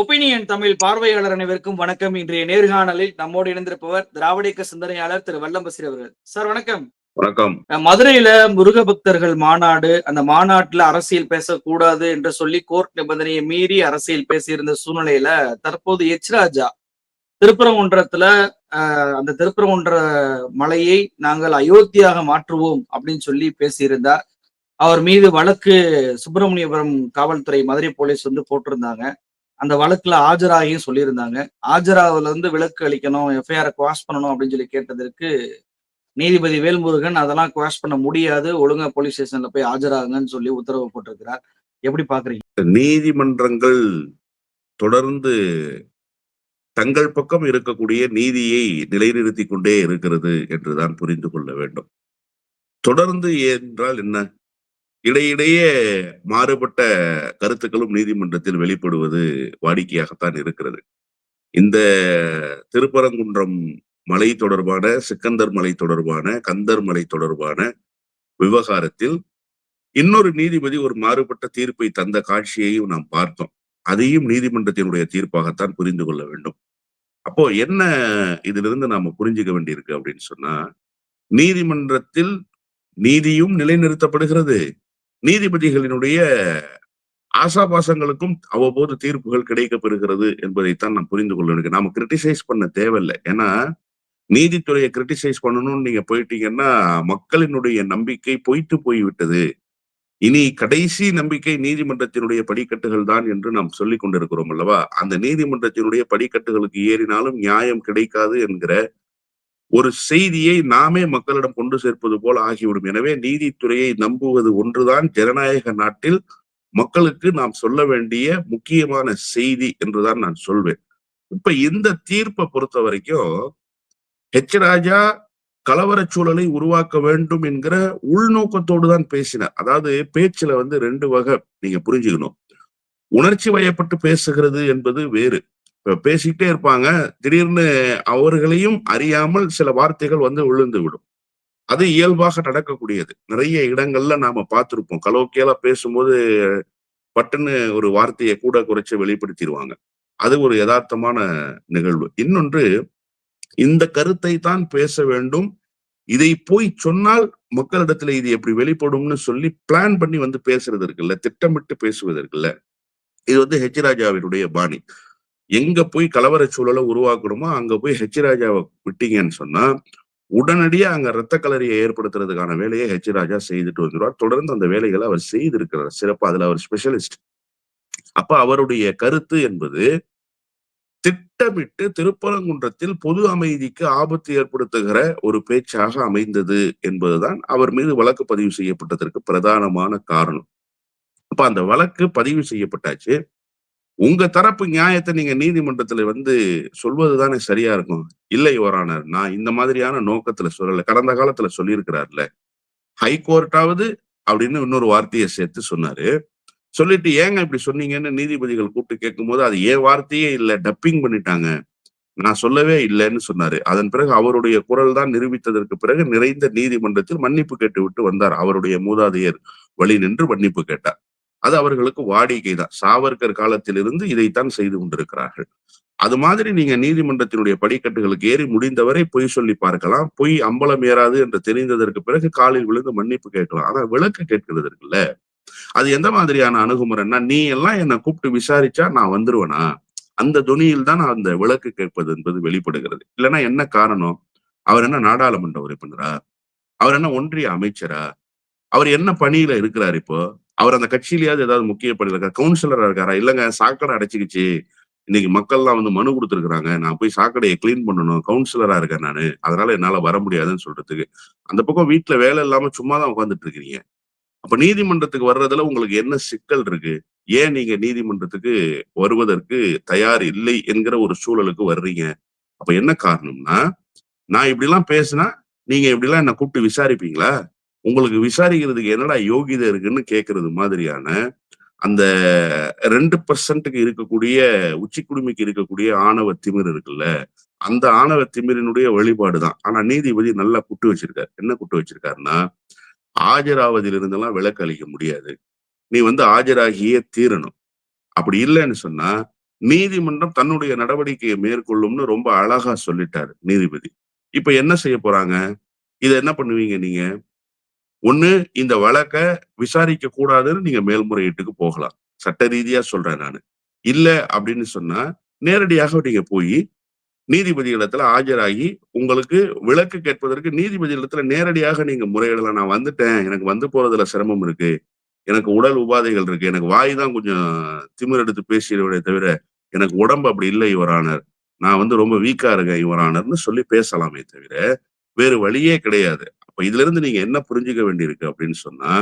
Opinion Tamil பார்வையாளர் அனைவருக்கும் வணக்கம். இன்றைய நேர்காணலில் நம்மோடு இணைந்திருப்பவர் திராவிடக்க சிந்தனையாளர் திரு வல்லம்பசிர் அவர்கள். சார் வணக்கம். வணக்கம். மதுரையில முருக பக்தர்கள் மாநாடு அந்த மாநாட்டுல அரசியல் பேசக்கூடாது என்று சொல்லி கோர்ட் நிபந்தனையை மீறி அரசியல் பேசியிருந்த சூழ்நிலையில தற்போது எச் ராஜா திருப்பரங்குன்றத்துல அந்த திருப்பரங்குன்ற மலையை நாங்கள் அயோத்தியாக மாற்றுவோம் அப்படின்னு சொல்லி பேசியிருந்தார். அவர் மீது வழக்கு சுப்பிரமணியபுரம் காவல்துறை மதுரை போலீஸ் வந்து போட்டிருந்தாங்க. அந்த வழக்குல ஆஜராகியும் சொல்லியிருந்தாங்க. ஆஜராவதுல இருந்து விலக்கு அளிக்கணும் எஃப்ஐஆர் குவாஷ் பண்ணணும் அப்படின்னு சொல்லி கேட்டதற்கு நீதிபதி வேல்முருகன் அதெல்லாம் குவாஷ் பண்ண முடியாது ஒழுங்கா போலீஸ் ஸ்டேஷன்ல போய் ஆஜராகுங்கன்னு சொல்லி உத்தரவு போட்டிருக்கிறார். எப்படி பாக்குறீங்க நீதிமன்றங்கள் தொடர்ந்து தங்கள் பக்கம் இருக்கக்கூடிய நீதியை நிலைநிறுத்தி கொண்டே இருக்கிறது என்றுதான் புரிந்து கொள்ள வேண்டும். தொடர்ந்து என்றால் என்ன? இடையிடையே மாறுபட்ட கருத்துக்களும் நீதிமன்றத்தில் வெளிப்படுவது வாடிக்கையாகத்தான் இருக்கிறது. இந்த திருப்பரங்குன்றம் மலை தொடர்பான சிக்கந்தர் மலை தொடர்பான கந்தர் மலை தொடர்பான விவகாரத்தில் இன்னொரு நீதிபதி ஒரு மாறுபட்ட தீர்ப்பை தந்த காட்சியையும் நாம் பார்த்தோம். அதையும் நீதிமன்றத்தினுடைய தீர்ப்பாகத்தான் புரிந்து கொள்ள வேண்டும். அப்போ என்ன இதிலிருந்து நாம புரிஞ்சுக்க வேண்டியிருக்கு அப்படின்னு சொன்னா நீதிமன்றத்தில் நீதியும் நிலைநிறுத்தப்படுகிறது. நீதிபதிகளினுடைய ஆசாபாசங்களுக்கும் அவ்வப்போது தீர்ப்புகள் கிடைக்கப்பெறுகிறது என்பதைத்தான் நான் புரிந்து கொள்ள வேண்டும். நாம கிரிட்டிசைஸ் பண்ண தேவையில்லை. ஏன்னா நீதித்துறையை கிரிட்டிசைஸ் பண்ணணும்னு நீங்க போயிட்டீங்கன்னா மக்களினுடைய நம்பிக்கை பொய்த்து போய்விட்டது. இனி கடைசி நம்பிக்கை நீதிமன்றத்தினுடைய படிக்கட்டுகள் தான் என்று நாம் சொல்லிக் கொண்டிருக்கிறோம் அல்லவா? அந்த நீதிமன்றத்தினுடைய படிக்கட்டுகளுக்கு ஏறினாலும் நியாயம் கிடைக்காது என்கிற ஒரு செய்தியை நாமே மக்களிடம் கொண்டு சேர்ப்பது போல ஆகிவிடும். எனவே நீதித்துறையை நம்புவது ஒன்றுதான். ஜனநாயக நாட்டில் மக்களுக்கு நாம் சொல்ல வேண்டிய முக்கியமான செய்தி என்றுதான் நான் சொல்வேன். இப்ப இந்த தீர்ப்பை பொறுத்த வரைக்கும் ஹெச் ராஜா கலவரச் சூழலை உருவாக்க வேண்டும் என்கிற உள்நோக்கத்தோடு தான் பேசினார். அதாவது பேச்சுல வந்து ரெண்டு வகை நீங்க புரிஞ்சுக்கணும். உணர்ச்சி வயப்பட்டு பேசுகிறது என்பது வேறு. பேசிக்கிட்டே இருப்பாங்க. திடீர்னு அவர்களையும் அறியாமல் சில வார்த்தைகள் வந்து விழுந்து விடும். அது இயல்பாக நடக்கக்கூடியது. நிறைய இடங்கள்ல நாம பார்த்திருப்போம். கலோக்கியலா பேசும்போது பட்டுன்னு ஒரு வார்த்தையை கூட குறைச்சு வெளிப்படுத்திடுவாங்க அது ஒரு யதார்த்தமான நிகழ்வு. இன்னொன்று இந்த கருத்தை தான் பேச வேண்டும். இதை போய் சொன்னால் மக்களிடத்துல இது எப்படி வெளிப்படும்னு சொல்லி பிளான் பண்ணி வந்து பேசுறது இருக்குல்ல திட்டமிட்டு பேசுவது இருக்குல்ல. இது வந்து ஹெச் ராஜாவினுடைய பாணி. எங்க போய் கலவர சூழலை உருவாக்கணுமோ அங்க போய் ஹெச் ராஜாவை விட்டீங்கன்னு சொன்னா உடனடியா அங்க ரத்த கலரியை ஏற்படுத்துறதுக்கான வேலையை ஹெச் ராஜா செய்துட்டு வந்துடுவார் தொடர்ந்து அந்த வேலைகளை அவர் செய்திருக்கிறார். சிறப்பா அதுல அவர் ஸ்பெஷலிஸ்ட் அப்ப அவருடைய கருத்து என்பது திட்டமிட்டு திருப்பரங்குன்றத்தில் பொது அமைதிக்கு ஆபத்து ஏற்படுத்துகிற ஒரு பேச்சாக அமைந்தது என்பதுதான் அவர் மீது வழக்கு பதிவு செய்யப்பட்டதற்கு பிரதானமான காரணம். அப்ப அந்த வழக்கு பதிவு செய்யப்பட்டாச்சு. உங்க தரப்பு நியாயத்தை நீங்க நீதிமன்றத்துல வந்து சொல்வதுதானே சரியா இருக்கும்? இல்லை யுவரானர் நான் இந்த மாதிரியான நோக்கத்துல சொல்லல. கடந்த காலத்துல சொல்லியிருக்கிறார்ல. ஹைகோர்ட்டாவது அப்படின்னு இன்னொரு வார்த்தையை சேர்த்து சொன்னாரு. சொல்லிட்டு ஏங்க இப்படி சொன்னீங்கன்னு நீதிபதிகள் கூப்பிட்டு கேட்கும்போது அது ஏன் வார்த்தையே இல்லை? டப்பிங் பண்ணிட்டாங்க. நான் சொல்லவே இல்லைன்னு சொன்னாரு. அதன் பிறகு அவருடைய குரல் தான் நிரூபித்ததற்கு பிறகு நிறைந்த நீதிமன்றத்தில் மன்னிப்பு கேட்டு விட்டு வந்தார். அவருடைய மூதாதையர் வழி நின்று மன்னிப்பு கேட்டார். அது அவர்களுக்கு வாடிக்கை தான். சாவர்கர் காலத்திலிருந்து இதைத்தான் செய்து கொண்டிருக்கிறார்கள். அது மாதிரி நீங்க நீதிமன்றத்தினுடைய படிக்கட்டுகளுக்கு ஏறி முடிந்தவரை பொய் சொல்லி பார்க்கலாம். பொய் அம்பலம் ஏறாது என்று தெரிந்ததற்கு பிறகு காலில் விழுந்து மன்னிப்பு கேட்கலாம். ஆனா விளக்கு கேட்கிறது இருக்குல்ல? அது எந்த மாதிரியான அணுகுமுறைன்னா நீ எல்லாம் என்னை கூப்பிட்டு விசாரிச்சா நான் வந்துருவேனா? அந்த துணியில் தான் அந்த விளக்கு கேட்பது என்பது வெளிப்படுகிறது. இல்லைன்னா என்ன காரணம்? அவர் என்ன நாடாளுமன்ற உறுப்பினரா? அவர் என்ன ஒன்றிய அமைச்சரா? அவர் என்ன பணியில இருக்கிறார் இப்போ? அவர் அந்த கட்சியிலயாவது ஏதாவது முக்கிய பணியில இருக்காரு? கவுன்சிலரா இருக்காரா? இல்லங்க சாக்கடை அடைச்சிக்கிச்சு. இன்னைக்கு மக்கள்லாம் வந்து மனு கொடுத்துருக்காங்க நான் போய் சாக்கடையை கிளீன் பண்ணணும். கவுன்சிலரா இருக்கேன் நானு. அதனால என்னால வர முடியாதுன்னு சொல்றதுக்கு. அந்த பக்கம் வீட்டுல வேலை இல்லாம சும்மா தான் உட்காந்துட்டு இருக்கிறீங்க அப்ப நீதிமன்றத்துக்கு வர்றதுல உங்களுக்கு என்ன சிக்கல் இருக்கு? ஏன் நீங்க நீதிமன்றத்துக்கு வருவதற்கு தயார் இல்லை என்கிற ஒரு சூழலுக்கு வர்றீங்க? அப்ப என்ன காரணம்னா நான் இப்படி எல்லாம் பேசினா நீங்க இப்படி எல்லாம் என்ன கூப்பிட்டு விசாரிப்பீங்களா? உங்களுக்கு விசாரிக்கிறதுக்கு என்னடா யோகிதை இருக்குன்னு கேட்கறது மாதிரியான அந்த ரெண்டு பர்சன்ட்டுக்கு இருக்கக்கூடிய உச்சி குடுமிக்கு இருக்கக்கூடிய ஆணவ திமிர் இருக்குல்ல அந்த ஆணவ திமிரினுடைய வழிபாடுதான் ஆனா நீதிபதி நல்லா குட்டு வச்சிருக்காரு. என்ன குட்டு வச்சிருக்காருன்னா ஆஜராவதிலிருந்தெல்லாம் விலக்கு அளிக்க முடியாது. நீ வந்து ஆஜராகியே தீரணும். அப்படி இல்லைன்னு சொன்னா நீதிமன்றம் தன்னுடைய நடவடிக்கையை மேற்கொள்ளும்னு ரொம்ப அழகா சொல்லிட்டாரு நீதிபதி. இப்ப என்ன செய்ய போறாங்க? இத என்ன பண்ணுவீங்க நீங்க? ஒண்ணு இந்த வழக்க விசாரிக்க கூடாதுன்னு நீங்க மேல்முறையீட்டுக்கு போகலாம். சட்ட ரீதியா சொல்றேன் நான். இல்ல அப்படின்னு சொன்னா நேரடியாக நீங்க போய் நீதிபதி இடத்துல ஆஜராகி உங்களுக்கு விளக்கு கேட்பதற்கு நீதிபதி இடத்துல நேரடியாக நீங்க முறையிடலாம். நான் வந்துட்டேன். எனக்கு வந்து போறதுல சிரமம் இருக்கு. எனக்கு உடல் உபாதைகள் இருக்கு. எனக்கு வாய் தான் கொஞ்சம் திமிர் எடுத்து பேசிடுவதே தவிர எனக்கு உடம்பு அப்படி இல்லை யுவரானர் நான் வந்து ரொம்ப வீக்கா இருக்கேன் யுவரானர்னு சொல்லி பேசலாமே தவிர வேறு வழியே கிடையாது. அப்ப இதுல இருந்து நீங்க என்ன புரிஞ்சுக்க வேண்டியிருக்கு அப்படின்னு சொன்னா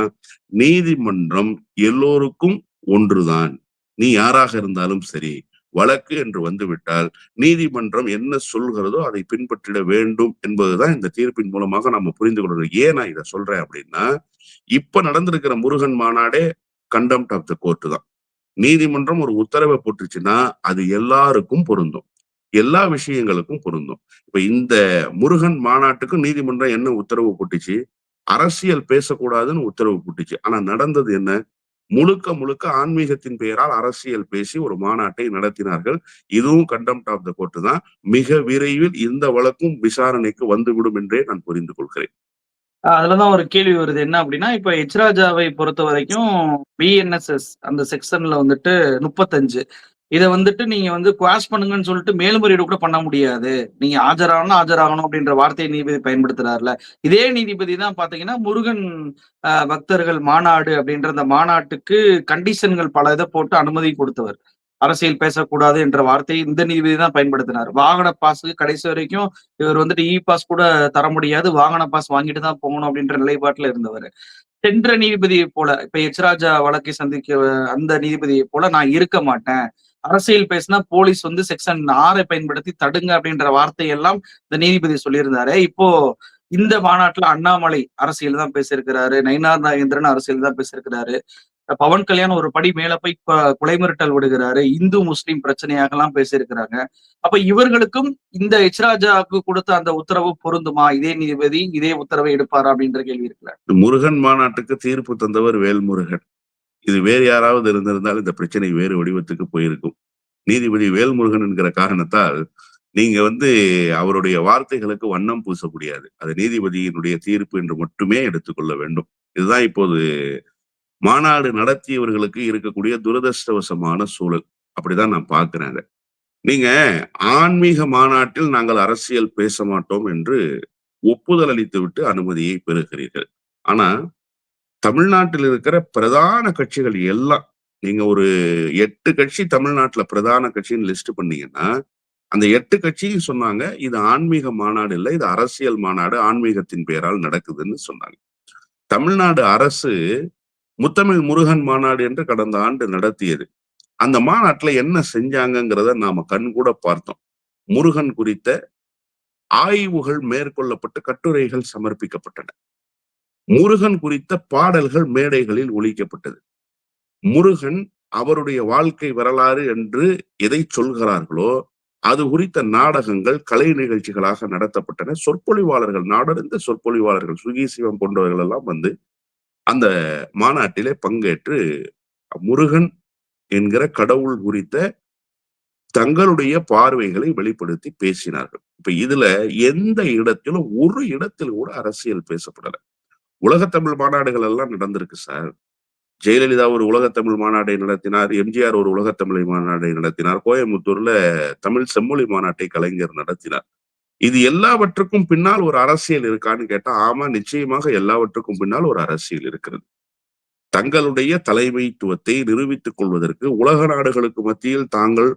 நீதிமன்றம் எல்லோருக்கும் ஒன்றுதான். நீ யாராக இருந்தாலும் சரி வழக்கு என்று வந்துவிட்டால் நீதிமன்றம் என்ன சொல்கிறதோ அதை பின்பற்றிட வேண்டும் என்பதுதான் இந்த தீர்ப்பின் மூலமாக நம்ம புரிந்து கொள்றோம் ஏன் நான் இதை சொல்றேன் அப்படின்னா இப்ப நடந்திருக்கிற முருகன் மாநாடே கண்டம் ஆஃப் த கோர்ட் தான். நீதிமன்றம் ஒரு உத்தரவை போட்டுச்சுன்னா அது எல்லாருக்கும் பொருந்தும். எல்லா விஷயங்களுக்கும் பொருந்தும். இப்ப இந்த முருகன் மாநாட்டுக்கும் நீதிமன்றம் என்ன உத்தரவு போட்டுச்சு? அரசியல் பேசக்கூடாதுன்னு உத்தரவு போட்டுச்சு. ஆனா நடந்தது என்ன? முழுக்க முழுக்க ஆன்மீகத்தின் பெயரால் அரசியல் பேசி ஒரு மாநாட்டை நடத்தினார்கள். இதுவும் கண்டம்ட் ஆஃப் த கோர்ட் தான். மிக விரைவில் இந்த வழக்கும் விசாரணைக்கு வந்துவிடும் என்றே நான் புரிந்து கொள்கிறேன். அதுலதான் ஒரு கேள்வி வருது. என்ன அப்படின்னா இப்ப எச்ராஜாவை பொறுத்த வரைக்கும் பிஎன்எஸ்எஸ் அந்த செக்ஷன்ல வந்துட்டு முப்பத்தஞ்சு. இதை வந்துட்டு நீங்க வந்து குவாஷ் பண்ணுங்கன்னு சொல்லிட்டு மேல்முறையீடு கூட பண்ண முடியாது. நீங்க ஆஜராகணும் ஆஜராகணும் அப்படின்ற வார்த்தையை நீதிபதி பயன்படுத்துறாருல. இதே நீதிபதி தான் பாத்தீங்கன்னா முருகன் ஆஹ், பக்தர்கள் மாநாடு அப்படின்ற அந்த மாநாட்டுக்கு கண்டிஷன்கள் பல இதை போட்டு அனுமதி கொடுத்தவர். அரசியல் பேசக்கூடாது என்ற வார்த்தையை இந்த நீதிபதி தான் பயன்படுத்தினார். வாகன பாஸுக்கு கடைசி வரைக்கும் இவர் வந்துட்டு இ பாஸ் கூட தர முடியாது. வாகன பாஸ் வாங்கிட்டு தான் போகணும் அப்படின்ற நிலைப்பாட்டுல இருந்தவர். சென்ற நீதிபதியை போல இப்ப எச்ராஜா வழக்கை சந்திக்க அந்த நீதிபதியை போல நான் இருக்க மாட்டேன். அரசியல் பேசினா போலீஸ் வந்து செக்ஷன் ஆறை பயன்படுத்தி தடுங்க அப்படின்ற வார்த்தையெல்லாம் இந்த நீதிபதி சொல்லியிருந்தாரு. இப்போ இந்த மாநாட்டுல அண்ணாமலை அரசியல் தான் பேசியிருக்கிறாரு நயினார் நாகேந்திரன் அரசியல் தான் பேசியிருக்கிறாரு பவன் கல்யாணம் ஒரு படி மேல போய் கொ- கொலை மிரட்டல் விடுகிறாரு இந்து முஸ்லீம் பிரச்சனையாக எல்லாம் பேசியிருக்கிறாங்க. அப்ப இவர்களுக்கும் இந்த எச்ராஜாவுக்கு கொடுத்த அந்த உத்தரவு பொருந்துமா? இதே நீதிபதி இதே உத்தரவை எடுப்பாரா அப்படின்ற கேள்வி இருக்குல்ல. முருகன் மாநாட்டுக்கு தீர்ப்பு தந்தவர் வேல்முருகன். இது வேறு யாராவது இருந்திருந்தால் இந்த பிரச்சனை வேறு வடிவத்துக்கு போயிருக்கும். நீதிபதி வேல்முருகன் என்கிற காரணத்தால் நீங்க வந்து அவருடைய வார்த்தைகளுக்கு வண்ணம் பூச முடியாது அது நீதிபதியினுடைய தீர்ப்பு என்று மட்டுமே எடுத்துக்கொள்ள வேண்டும். இதுதான் இப்போது மாநாடு நடத்தியவர்களுக்கு இருக்கக்கூடிய துரதிருஷ்டவசமான சூழல். அப்படிதான் நான் பார்க்கிறேன் அதை. நீங்க ஆன்மீக மாநாட்டில் நாங்கள் அரசியல் பேச மாட்டோம் என்று ஒப்புதல் அளித்து விட்டு அனுமதியை பெறுகிறீர்கள். ஆனா தமிழ்நாட்டில் இருக்கிற பிரதான கட்சிகள் எல்லாம் நீங்க ஒரு எட்டு கட்சி தமிழ்நாட்டுல பிரதான கட்சின்னு லிஸ்ட் பண்ணீங்கன்னா அந்த எட்டு கட்சியும் சொன்னாங்க இது ஆன்மீக மாநாடு இல்லை இது அரசியல் மாநாடு ஆன்மீகத்தின் பெயரால் நடக்குதுன்னு சொன்னாங்க. தமிழ்நாடு அரசு முத்தமிழ் முருகன் மாநாடு என்று கடந்த ஆண்டு நடத்தியது. அந்த மாநாட்டுல என்ன செஞ்சாங்கிறத நாம கண் கூட பார்த்தோம். முருகன் குறித்த ஆய்வுகள் மேற்கொள்ளப்பட்டு கட்டுரைகள் சமர்ப்பிக்கப்பட்டன. முருகன் குறித்த பாடல்கள் மேடைகளில் ஒழிக்கப்பட்டது முருகன் அவருடைய வாழ்க்கை வரலாறு என்று எதை சொல்கிறார்களோ அது குறித்த நாடகங்கள் கலை நிகழ்ச்சிகளாக நடத்தப்பட்டன. சொற்பொழிவாளர்கள் நாடறிந்த சொற்பொழிவாளர்கள் சுகி சிவம் போன்றவர்கள் எல்லாம் வந்து அந்த மாநாட்டிலே பங்கேற்று முருகன் என்கிற கடவுள் குறித்த தங்களுடைய பார்வைகளை வெளிப்படுத்தி பேசினார்கள். இப்ப இதுல எந்த இடத்திலும் ஒரு இடத்தில் கூட அரசியல் பேசப்படலை. உலகத்தமிழ் மாநாடுகள் எல்லாம் நடந்திருக்கு சார். ஜெயலலிதா ஒரு உலகத்தமிழ் மாநாட்டை நடத்தினார் எம்ஜிஆர் ஒரு உலகத்தமிழ் மாநாட்டை நடத்தினார் கோயம்புத்தூர்ல தமிழ் செம்மொழி மாநாட்டை கலைஞர் நடத்தினார். இது எல்லாவற்றுக்கும் பின்னால் ஒரு அரசியல் இருக்கான்னு கேட்டா ஆமா நிச்சயமாக எல்லாவற்றுக்கும் பின்னால் ஒரு அரசியல் இருக்கிறது. தங்களுடைய தலைமைத்துவத்தை நிரூபித்துக் கொள்வதற்கு உலக நாடுகளுக்கு மத்தியில் தாங்கள்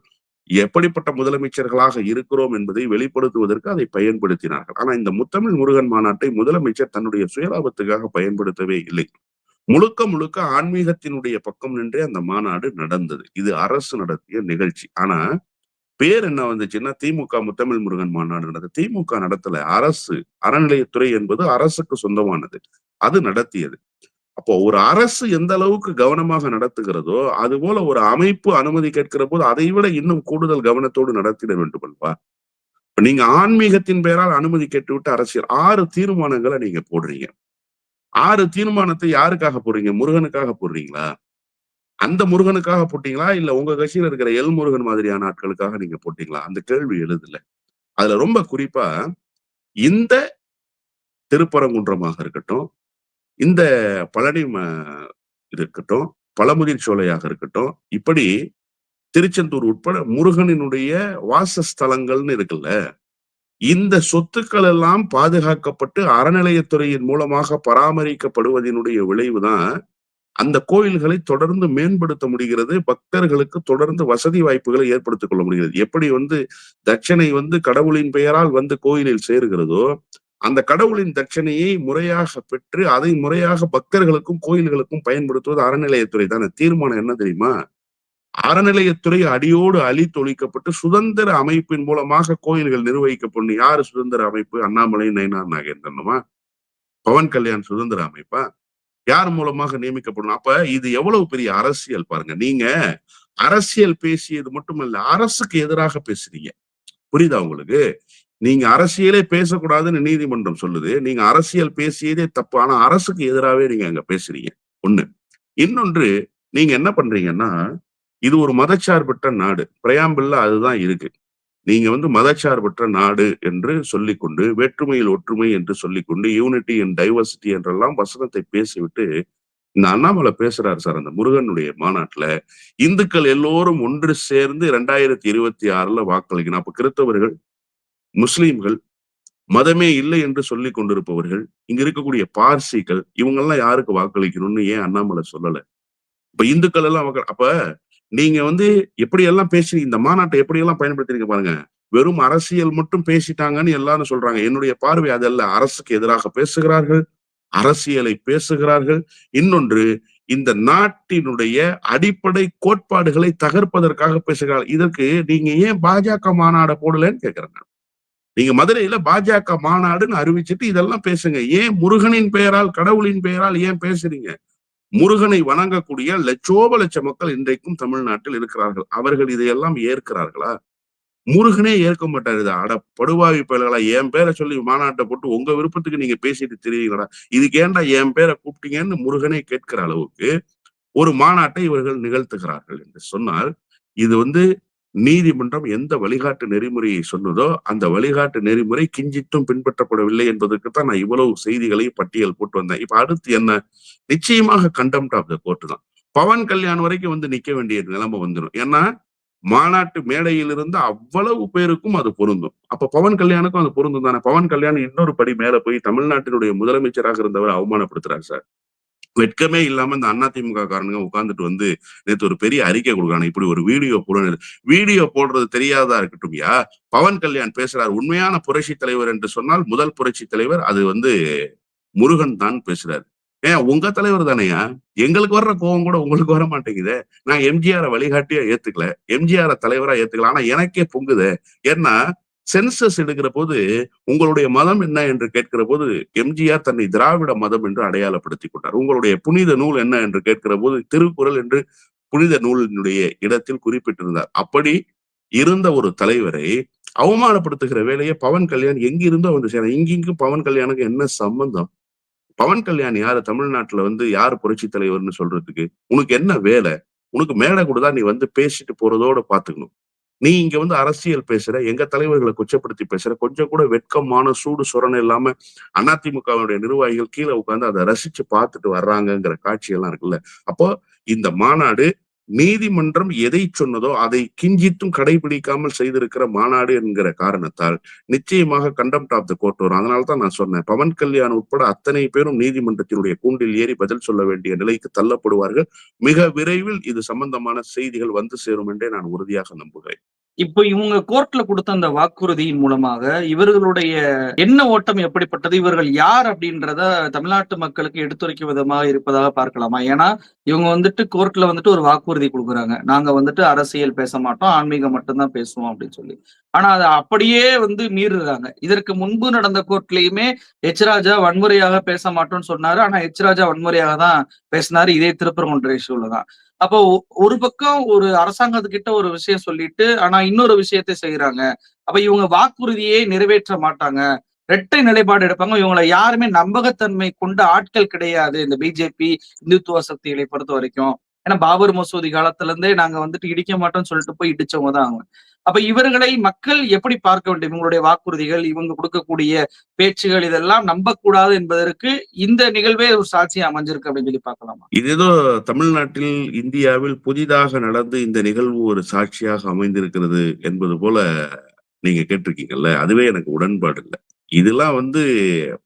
எப்படிப்பட்ட முதலமைச்சர்களாக இருக்கிறோம் என்பதை வெளிப்படுத்துவதற்கு அதை பயன்படுத்தினார்கள். ஆனா இந்த முத்தமிழ் முருகன் மாநாட்டை முதலமைச்சர் தன்னுடைய சுயலாபத்துக்காக பயன்படுத்தவே இல்லை. முழுக்க முழுக்க ஆன்மீகத்தினுடைய பக்கம் நின்றே அந்த மாநாடு நடந்தது. இது அரசு நடத்திய நிகழ்ச்சி. ஆனா பேர் என்ன வந்துச்சுன்னா திமுக முத்தமிழ் முருகன் மாநாடு நடந்தது திமுக நடத்தல அரசு அறநிலையத்துறை என்பது அரசுக்கு சொந்தமானது. அது நடத்தியது. அப்போ ஒரு அரசு எந்த அளவுக்கு கவனமாக நடத்துகிறதோ அது போல ஒரு அமைப்பு அனுமதி கேட்கிற போது அதை விட இன்னும் கூடுதல் கவனத்தோடு நடத்திட வேண்டும் அல்லவா? நீங்க ஆன்மீகத்தின் பெயரால் அனுமதி கேட்டுவிட்டு அரசியல் ஆறு தீர்மானங்களை நீங்க போடுறீங்க. ஆறு தீர்மானத்தை யாருக்காக போடுறீங்க? முருகனுக்காக போடுறீங்களா? அந்த முருகனுக்காக போட்டீங்களா? இல்ல உங்க கட்சியில இருக்கிற எல் முருகன் மாதிரியான ஆட்களுக்காக நீங்க போட்டீங்களா? அந்த கேள்வி எழுதுல. அதுல ரொம்ப குறிப்பா இந்த திருப்பரங்குன்றமாக இருக்கட்டும் இந்த பழனி ம- இருக்கட்டும் பழமுதிர் சோலையாக இருக்கட்டும் இப்படி திருச்செந்தூர் உட்பட முருகனினுடைய வாசஸ்தலங்கள்னு இருக்குல்ல இந்த சொத்துக்கள் எல்லாம் பாதுகாக்கப்பட்டு அறநிலையத்துறையின் மூலமாக பராமரிக்கப்படுவதனுடைய விளைவுதான் அந்த கோயில்களை தொடர்ந்து மேம்படுத்த முடிகிறது பக்தர்களுக்கு தொடர்ந்து வசதி வாய்ப்புகளை ஏற்படுத்திக் கொள்ள முடிகிறது. எப்படி வந்து தட்சணை வந்து கடவுளின் பெயரால் வந்து கோயிலில் சேருகிறதோ அந்த கடவுளின் தட்சணையை முறையாக பெற்று அதை முறையாக பக்தர்களுக்கும் கோயில்களுக்கும் பயன்படுத்துவது அறநிலையத்துறை தான். தீர்மானம் என்ன தெரியுமா? அறநிலையத்துறை அடியோடு அழித்தொழிக்கப்பட்டு சுதந்திர அமைப்பின் மூலமாக கோயில்கள் நிர்வகிக்கப்படும். யாரு சுதந்திர அமைப்பு? அண்ணாமலை நயனார் நாகேந்திரனுமா பவன் கல்யாண் சுதந்திர அமைப்பா? யார் மூலமாக நியமிக்கப்படணும்? அப்ப இது எவ்வளவு பெரிய அரசியல் பாருங்க. நீங்க அரசியல் பேசியது மட்டுமல்ல அரசுக்கு எதிராக பேசுறீங்க. புரியுதா உங்களுக்கு? நீங்க அரசியலே பேசக்கூடாதுன்னு நீதிமன்றம் சொல்லுது. நீங்க அரசியல் பேசியதே தப்பு. ஆனா அரசுக்கு எதிராகவே நீங்க அங்க பேசுறீங்க. ஒண்ணு. இன்னொன்று நீங்க என்ன பண்றீங்கன்னா இது ஒரு மதச்சார்பற்ற நாடு. பிரயாம்பிள்ல அதுதான் இருக்கு. நீங்க வந்து மதச்சார்பற்ற நாடு என்று சொல்லிக்கொண்டு வேற்றுமையில் ஒற்றுமை என்று சொல்லிக்கொண்டு யூனிட்டி அண்ட் டைவர்சிட்டி என்றெல்லாம் வசனத்தை பேசிவிட்டு இந்த அண்ணாமலை பேசுறாரு சார் அந்த முருகனுடைய மாநாட்டுல. இந்துக்கள் எல்லோரும் ஒன்று சேர்ந்து ரெண்டாயிரத்தி இருபத்தி ஆறுல வாக்களிக்கணும். அப்ப கிறிஸ்தவர்கள் முஸ்லீம்கள் மதமே இல்லை என்று சொல்லி கொண்டிருப்பவர்கள் இங்க இருக்கக்கூடிய பார்சிகள் இவங்கெல்லாம் யாருக்கு வாக்களிக்கணும்னு ஏன் அண்ணாமலை சொல்லல? இப்ப இந்துக்கள் எல்லாம் அப்ப நீங்க வந்து எப்படி எல்லாம் பேசி இந்த மாநாட்டை எப்படி எல்லாம் பயன்படுத்திருக்க பாருங்க. வெறும் அரசியல் மட்டும் பேசிட்டாங்கன்னு எல்லாரும் சொல்றாங்க. என்னுடைய பார்வை அதல்ல அரசுக்கு எதிராக பேசுகிறார்கள் அரசியலை பேசுகிறார்கள். இன்னொன்று இந்த நாட்டினுடைய அடிப்படை கோட்பாடுகளை தகர்ப்பதற்காக பேசுகிறார்கள். இதற்கு நீங்க ஏன் பாஜக மாநாடு போடலன்னு கேக்குறேன் நீங்க மதுரையில பாஜக மாநாடுன்னு அறிவிச்சிட்டு இதெல்லாம் பேசுங்க. ஏன் முருகனின் பெயரால் கடவுளின் பெயரால் ஏன் பேசுறீங்க? முருகனை வணங்கக்கூடிய லட்சோப லட்ச மக்கள் இன்றைக்கும் தமிழ்நாட்டில் இருக்கிறார்கள். அவர்கள் இதையெல்லாம் ஏற்கிறார்களா? முருகனே ஏற்க மாட்டார் இதை. அட படுவாவி பயல்களா என் பேரை சொல்லி மாநாட்டை போட்டு உங்க விருப்பத்துக்கு நீங்க பேசிட்டு தெரியுங்களா இதுக்கு ஏன்டா என் பேரை கூப்பிட்டீங்கன்னு முருகனே கேட்கிற அளவுக்கு ஒரு மாநாட்டை இவர்கள் நிகழ்த்துகிறார்கள் என்று சொன்னால் இது வந்து நீதிமன்றம் எந்த வழிகாட்டு நெறிமுறையை சொன்னதோ அந்த வழிகாட்டு நெறிமுறை கிஞ்சித்தும் பின்பற்றப்படவில்லை என்பதற்கு தான் நான் இவ்வளவு செய்திகளை பட்டியல் போட்டு வந்தேன். இப்ப அடுத்து என்ன? நிச்சயமாக கண்டெம்ட் ஆஃப் த கோர்ட் தான். பவன் கல்யாண் வரைக்கும் வந்து நிக்க வேண்டிய நிலைமை வந்துடும் ஏன்னா மாநாட்டு மேடையில் இருந்து அவ்வளவு பேருக்கும் அது பொருந்தும். அப்ப பவன் கல்யாணுக்கும் அது பொருந்தும் தானே? பவன் கல்யாண் இன்னொரு படி மேல போய் தமிழ்நாட்டினுடைய முதலமைச்சராக இருந்தவர் அவமானப்படுத்துறாரு சார். வெட்கமே இல்லாம இந்த அதிமுக காரணங்க உட்கார்ந்துட்டு வந்து நேத்து ஒரு பெரிய அறிக்கை கொடுக்குறாங்க. இப்படி ஒரு வீடியோ போடுறது வீடியோ போடுறது தெரியாதா இருக்கட்டும்யா பவன் கல்யாண் பேசுறாரு. உண்மையான புரட்சி தலைவர் என்று சொன்னால் முதல் புரட்சி தலைவர் அது வந்து முருகன் தான் பேசுறாரு. ஏன் உங்க தலைவர் தானேயா எங்களுக்கு வர்ற கோவம் கூட உங்களுக்கு வர மாட்டேங்குதே. நான் எம்ஜிஆரை வழிகாட்டியா ஏத்துக்கல. எம்ஜிஆரை தலைவரா ஏத்துக்கல. ஆனா எனக்கே பொங்குதே. ஏன்னா சென்சஸ் எடுக்கிற போது உங்களுடைய மதம் என்ன என்று கேட்கிற போது எம்ஜிஆர் தன்னை திராவிட மதம் என்று அடையாளப்படுத்திக் கொண்டார். உங்களுடைய புனித நூல் என்ன என்று கேட்கிற போது திருக்குறள் என்று புனித நூலினுடைய இடத்தில் குறிப்பிட்டிருந்தார். அப்படி இருந்த ஒரு தலைவரை அவமானப்படுத்துகிற வேலையை பவன் கல்யாண் எங்கிருந்தோ வந்து சேர இங்கிங்கும் பவன் கல்யாணுக்கு என்ன சம்பந்தம்? பவன் கல்யாண் யாரு? தமிழ்நாட்டுல வந்து யாரு புரட்சி தலைவர்னு சொல்றதுக்கு உனக்கு என்ன வேலை? உனக்கு மேடை கொடுத்தா நீ வந்து பேசிட்டு போறதோட பாத்துக்கணும் நீ இங்க வந்து அரசியல் பேசுற எங்க தலைவர்களை கொச்சப்படுத்தி பேசுற கொஞ்சம் கூட வெட்கமான சூடு சொரணை இல்லாம அதிமுகவுடைய நிர்வாகிகள் கீழே உட்கார்ந்து அதை ரசிச்சு பார்த்துட்டு வர்றாங்கங்கிற காட்சியெல்லாம் இருக்குல்ல. அப்போ இந்த மாநாடு நீதிமன்றம் எதை சொன்னதோ அதை கிஞ்சித்தும் கடைபிடிக்காமல் செய்திருக்கிற மாநாடு என்கிற காரணத்தால் நிச்சயமாக கண்டெம்ட் ஆஃப் த கோர்ட் வரும். அதனால தான் நான் சொன்னேன். பவன் கல்யாண் உட்பட அத்தனை பேரும் நீதிமன்றத்தினுடைய கூண்டில் ஏறி பதில் சொல்ல வேண்டிய நிலைக்கு தள்ளப்படுவார்கள். மிக விரைவில் இது சம்பந்தமான செய்திகள் வந்து சேரும் என்றே நான் உறுதியாக நம்புகிறேன். இப்ப இவங்க கோர்ட்ல கொடுத்த அந்த வாக்குறுதியின் மூலமாக இவர்களுடைய என்ன ஓட்டம் எப்படிப்பட்டது இவர்கள் யார் அப்படின்றத தமிழ்நாட்டு மக்களுக்கு எடுத்துரைக்கும் விதமாக இருப்பதாக பார்க்கலாமா? ஏன்னா இவங்க வந்துட்டு கோர்ட்ல வந்துட்டு ஒரு வாக்குறுதி கொடுக்குறாங்க. நாங்க வந்துட்டு அரசியல் பேச மாட்டோம் ஆன்மீகம் மட்டும்தான் பேசுவோம் அப்படின்னு சொல்லி. ஆனா அதை அப்படியே வந்து மீறுறாங்க. இதற்கு முன்பு நடந்த கோர்ட்லயுமே எச் ராஜா வன்முறையாக பேச மாட்டோம்னு சொன்னாரு. ஆனா எச் ராஜா வன்முறையாக தான் பேசினாரு. இதே திருப்பரங்குன்ற இஷ்யூல தான். அப்போ ஒரு பக்கம் ஒரு அரசாங்கத்துக்கிட்ட ஒரு விஷயம் சொல்லிட்டு ஆனா இன்னொரு விஷயத்தை செய்யறாங்க அப்ப இவங்க வாக்குறுதியை நிறைவேற்ற மாட்டாங்க. இரட்டை நிலைப்பாடு எடுப்பாங்க. இவங்களை யாருமே நம்பகத்தன்மை கொண்ட ஆட்கள் கிடையாது இந்த பிஜேபி இந்துத்துவ சக்திகளை பொறுத்த வரைக்கும். ஏன்னா பாபர் மசூதி காலத்துல இருந்தே நாங்க வந்துட்டு இடிக்க மாட்டோம்னு சொல்லிட்டு போய் இடிச்சவங்க தான் அவங்க. அப்ப இவர்களை மக்கள் எப்படி பார்க்க வேண்டும்? இவங்களுடைய வாக்குறுதிகள் இவங்க கொடுக்கக்கூடிய பேச்சுகள் இதெல்லாம் நம்பக்கூடாது என்பதற்கு இந்த நிகழ்வே ஒரு சாட்சியா அமைஞ்சிருக்கு அப்படின்னு சொல்லி பார்க்கலாமா? இது ஏதோ தமிழ்நாட்டில் இந்தியாவில் புதிதாக நடந்து இந்த நிகழ்வு ஒரு சாட்சியாக அமைந்திருக்கிறது என்பது போல நீங்க கேட்டிருக்கீங்கல்ல? அதுவே எனக்கு உடன்பாடு இல்லை. இதெல்லாம் வந்து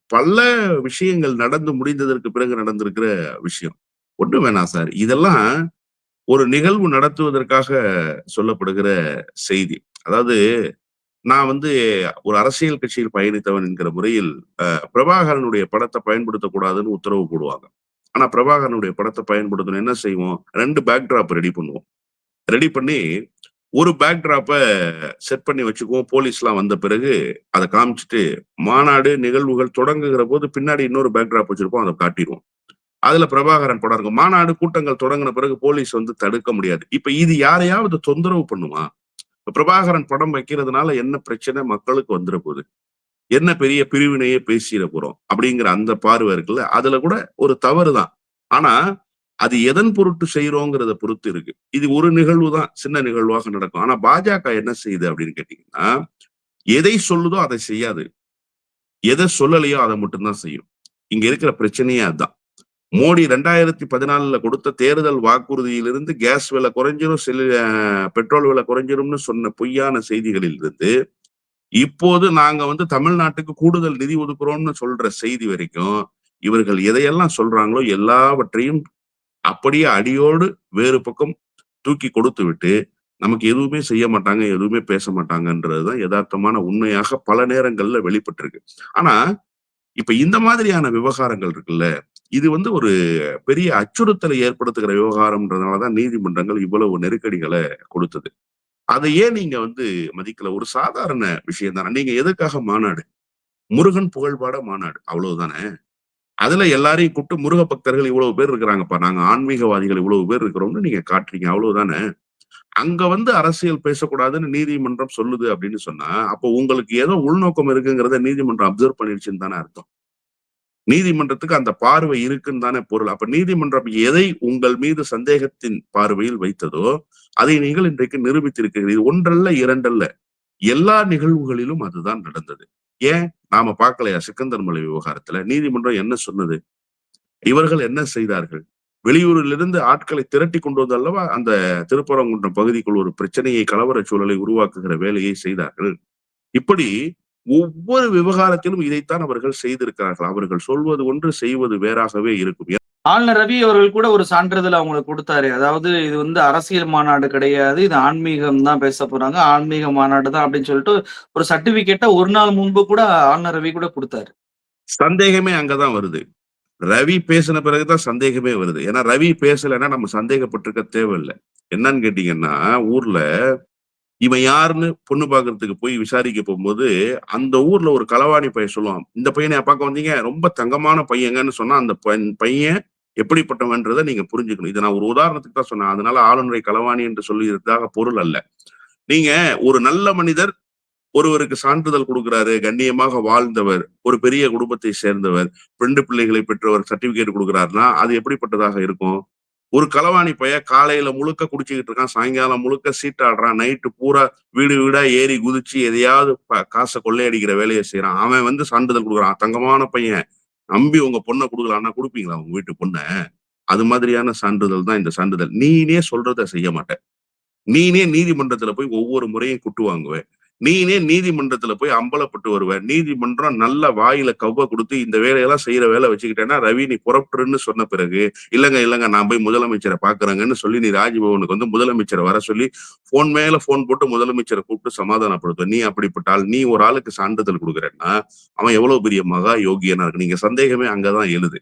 பல விஷயங்கள் நடந்து முடிந்ததற்கு பிறகு நடந்திருக்கிற விஷயம். ஒன்றும் வேணாம் சார். இதெல்லாம் ஒரு நிகழ்வு நடத்துவதற்காக சொல்லப்படுகிற செய்தி. அதாவது நான் வந்து ஒரு அரசியல் கட்சியில் பயணித்தவன் என்கிற முறையில் பிரபாகரனுடைய படத்தை பயன்படுத்தக்கூடாதுன்னு உத்தரவு போடுவாங்க. ஆனா பிரபாகரனுடைய படத்தை பயன்படுத்தணும் என்ன செய்வோம்? ரெண்டு பேக் டிராப் ரெடி பண்ணுவோம். ரெடி பண்ணி ஒரு பேக் டிராப்பை செட் பண்ணி வச்சுக்குவோம். போலீஸ்லாம் வந்த பிறகு அதை காமிச்சிட்டு மாநாடு நிகழ்வுகள் தொடங்குகிற போது பின்னாடி இன்னொரு பேக் டிராப் வச்சிருப்போம் அதை காட்டிடுவோம். அதுல பிரபாகரன் படம் இருக்கும். மாநாடு கூட்டங்கள் தொடங்கின பிறகு போலீஸ் வந்து தடுக்க முடியாது. இப்ப இது யாரையாவது தொந்தரவு பண்ணுமா? இப்ப பிரபாகரன் படம் வைக்கிறதுனால என்ன பிரச்சனை மக்களுக்கு வந்துட போகுது? என்ன பெரிய பிரிவினையே பேசிட போறோம்? அப்படிங்கிற அந்த பார்வை இருக்குல்ல? அதுல கூட ஒரு தவறு தான். ஆனா அது எதன் பொருட்டு செய்யறோங்கிறத பொறுத்து இருக்கு. இது ஒரு நிகழ்வு தான் சின்ன நிகழ்வாக நடக்கும். ஆனா பாஜக என்ன செய்யுது அப்படின்னு கேட்டீங்கன்னா எதை சொல்லுதோ அதை செய்யாது. எதை சொல்லலையோ அதை மட்டும்தான் செய்யும். இங்க இருக்கிற பிரச்சனையே அதுதான் மோடி ரெண்டாயிரத்தி பதினாலுல கொடுத்த தேர்தல் வாக்குறுதியிலிருந்து கேஸ் விலை குறைஞ்சிரும் செல் பெட்ரோல் விலை குறைஞ்சிரும்னு சொன்ன பொய்யான செய்திகளில் இருந்து இப்போது நாங்க வந்து தமிழ்நாட்டுக்கு கூடுதல் நிதி ஒதுக்குறோம்னு சொல்ற செய்தி வரைக்கும் இவர்கள் எதையெல்லாம் சொல்றாங்களோ எல்லாவற்றையும் அப்படியே அடியோடு வேறு பக்கம் தூக்கி கொடுத்து விட்டு நமக்கு எதுவுமே செய்ய மாட்டாங்க எதுவுமே பேச மாட்டாங்கன்றதுதான் யதார்த்தமான உண்மையாக பல நேரங்கள்ல வெளிப்பட்டிருக்கு. ஆனா இப்ப இந்த மாதிரியான விவகாரங்கள் இருக்குல்ல இது வந்து ஒரு பெரிய அச்சுறுத்தலை ஏற்படுத்துகிற விவகாரம்ன்றதுனாலதான் நீதிமன்றங்கள் இவ்வளவு நெருக்கடிகளை கொடுத்தது. அதை ஏன் நீங்க வந்து மதிக்கல. ஒரு சாதாரண விஷயம் தானே. நீங்க எதுக்காக மாநாடு? முருகன் புகழ்பாட மாநாடு. அவ்வளவுதானே? அதுல எல்லாரையும் கூப்பிட்டு முருக பக்தர்கள் இவ்வளவு பேர் இருக்கிறாங்கப்பா. நாங்க ஆன்மீகவாதிகள் இவ்வளவு பேர் இருக்கிறோம்னு நீங்க காட்டுறீங்க. அவ்வளவுதானே? அங்க வந்து அரசியல் பேசக்கூடாதுன்னு நீதிமன்றம் சொல்லுது அப்படின்னு சொன்னா அப்போ உங்களுக்கு ஏதோ உள்நோக்கம் இருக்குங்கிறத நீதிமன்றம் அப்சர்வ் பண்ணிடுச்சுன்னு தானே அர்த்தம். நீதிமன்றத்துக்கு அந்த பார்வை இருக்குன்னு தானே பொருள். அப்ப நீதிமன்றம் எதை உங்கள் மீது சந்தேகத்தின் பார்வையில் வைத்ததோ அதை நீங்கள் இன்றைக்கு நிரூபித்திருக்கிறீர்கள். ஒன்றல்ல இரண்டல்ல. எல்லா நிகழ்வுகளிலும் அதுதான் நடந்தது. ஏன்? நாம பார்க்கலையா சிக்கந்தர் மலை விவகாரத்துல? நீதிமன்றம் என்ன சொன்னது? இவர்கள் என்ன செய்தார்கள்? வெளியூரிலிருந்து ஆட்களை திரட்டி கொண்டு வந்து அல்லவா அந்த திருப்பரங்குன்றம் பகுதிக்குள் ஒரு பிரச்சனையை கலவர சூழலை உருவாக்குகிற வேலையை செய்தார்கள்? இப்படி ஒவ்வொரு விவகாரத்திலும் இதைத்தான் அவர்கள் செய்திருக்கிறார்கள். அவர்கள் சொல்வது ஒன்று செய்வது வேறாகவே இருக்கும். ஆளுநர் ரவி அவர்கள் கூட ஒரு சான்றிதழ் அவங்களுக்கு கொடுத்தாரு. அதாவது இது வந்து அரசியல் மாநாடு கிடையாது. இது ஆன்மீகம் தான் பேச போறாங்க. ஆன்மீக மாநாடு தான் அப்படின்னு சொல்லிட்டு ஒரு சர்டிபிகேட்டை ஒரு நாள் முன்பு கூட ஆளுநர் ரவி கூட கொடுத்தாரு. சந்தேகமே அங்கதான் வருது. ரவி பேசின பிறகுதான் சந்தேகமே வருது. ஏன்னா ரவி பேசலைன்னா நம்ம சந்தேகப்பட்டிருக்க தேவையில்லை. என்னன்னு கேட்டீங்கன்னா ஊர்ல இவன் யாருன்னு பொண்ணு பாக்குறதுக்கு போய் விசாரிக்க போகும்போது அந்த ஊர்ல ஒரு களவாணி பையன் சொல்லுவான் இந்த பையனை பார்க்க வந்தீங்க? ரொம்ப தங்கமான பையங்கன்னு சொன்னா அந்த பையன் பையன் எப்படிப்பட்டவன்றதை நீங்க புரிஞ்சுக்கணும். இதை நான் ஒரு உதாரணத்துக்கு தான் சொன்னேன். அதனால ஆளுநரை களவாணி என்று சொல்லியதாக பொருள் அல்ல. நீங்க ஒரு நல்ல மனிதர் ஒருவருக்கு சான்றிதழ் கொடுக்கிறாரு கண்ணியமாக வாழ்ந்தவர் ஒரு பெரிய குடும்பத்தை சேர்ந்தவர் பெண்டு பிள்ளைகளை பெற்றவர் சர்டிபிகேட் கொடுக்கிறாருன்னா அது எப்படிப்பட்டதாக இருக்கும்? ஒரு களவாணி பைய காலையில முழுக்க குடிச்சுக்கிட்டு இருக்கான் சாயங்காலம் முழுக்க சீட்டாடுறான் நைட்டு பூரா வீடு வீடா ஏறி குதிச்சு எதையாவது காசை கொள்ளையடிக்கிற வேலையை செய்யறான் அவன் வந்து சான்றிதழ் கொடுக்குறான். தங்கமான பையன் நம்பி உங்க பொண்ணை கொடுக்கலான்னா கொடுப்பீங்களா உங்க வீட்டு பொண்ணை? அது மாதிரியான சான்றிதழ் தான் இந்த சான்றிதழ். நீனே சொல்றத செய்ய மாட்டேன் நீனே நீதிமன்றத்துல போய் ஒவ்வொரு முறையும் குட்டு வாங்குவேன். நீனே நீதிமன்றத்துல போய் அம்பலப்பட்டு வருவ. நீதிமன்றம் நல்ல வாயில கவ்வ கொடுத்து இந்த வேலையெல்லாம் செய்யற வேலை வச்சுக்கிட்டேன்னா ரவி நீ புறப்பட்டுருன்னு சொன்ன பிறகு இல்லங்க இல்லங்க நான் போய் முதலமைச்சரை பாக்குறேங்கன்னு சொல்லி நீ ராஜ்பவனுக்கு வந்து முதலமைச்சரை வர சொல்லி போன் மேல போன் போட்டு முதலமைச்சரை கூப்பிட்டு சமாதானப்படுத்துவ. நீ அப்படிப்பட்ட ஆள் நீ ஒரு ஆளுக்கு சான்றிதழ் கொடுக்குறேன்னா அவன் எவ்வளவு பெரிய மகா யோகியனா இருக்கு. நீங்க சந்தேகமே அங்கதான் எழுது.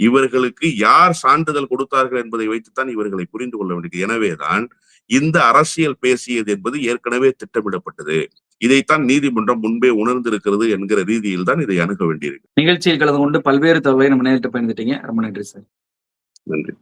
இவர்களுக்கு யார் சான்றிதழ் கொடுத்தார்கள் என்பதை வைத்துத்தான் இவர்களை புரிந்து கொள்ள வேண்டியது. எனவேதான் இந்த அரசியல் பேசியது என்பது ஏற்கனவே திட்டமிடப்பட்டது. இதைத்தான் நீதிமன்றம் முன்பே உணர்ந்திருக்கிறது என்கிற ரீதியில் தான் இதை அணுக வேண்டியிருக்கு நிகழ்ச்சியில் கலந்து கொண்டு பல்வேறு தகவலை நம்ம நேரிட்டு பயந்துட்டீங்க ரொம்ப நன்றி சார். நன்றி.